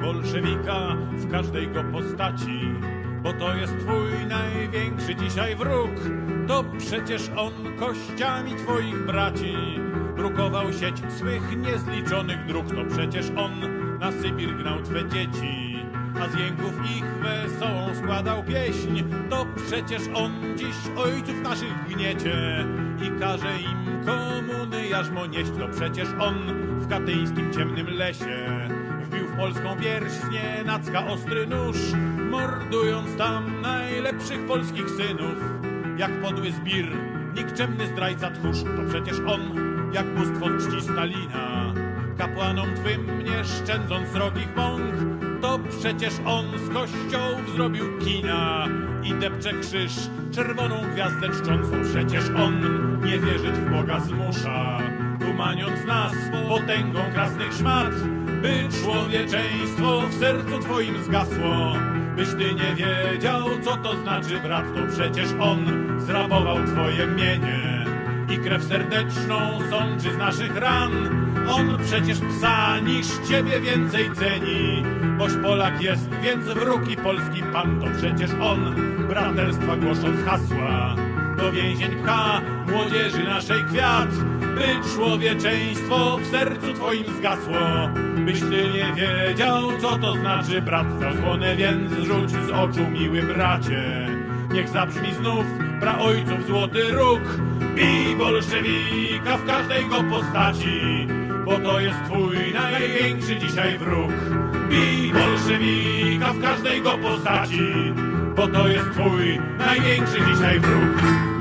bolszewika w każdej go postaci. Bo to jest twój największy dzisiaj wróg, to przecież on kościami twoich braci. Drukował sieć swych niezliczonych dróg, to przecież on na Sybir gnał twe dzieci, a z jęków ich wesołą składał pieśń, to przecież on dziś ojców naszych gniecie. I każe im komuny jarzmo nieść, to przecież on w katyńskim ciemnym lesie polską pierśnie nacka ostry nóż, mordując tam najlepszych polskich synów, jak podły zbir, nikczemny zdrajca tchórz, to przecież on, jak bóstwo czci Stalina, kapłanom twym nie szczędząc srogich mąk, to przecież on z kościołów zrobił kina i depcze krzyż, czerwoną gwiazdę czczącą, przecież on nie wierzyć w Boga zmusza, tumaniąc nas potęgą krasnych szmat, by człowieczeństwo w sercu twoim zgasło. Byś ty nie wiedział, co to znaczy brat, to przecież on zrabował twoje mienie i krew serdeczną sączy z naszych ran. On przecież psa niż ciebie więcej ceni, boś Polak jest, więc wróg i polski pan, to przecież on braterstwa głosząc hasła. Do więzień pcha młodzieży naszej kwiat, by człowieczeństwo w sercu twoim zgasło. Byś ty nie wiedział, co to znaczy brat, zasłonę więc zrzuć z oczu, miły bracie. Niech zabrzmi znów praojców złoty róg i bolszewika w każdej go postaci, bo to jest twój największy dzisiaj wróg. Bij bolszewika w każdej go postaci, bo to jest twój największy dzisiaj wróg.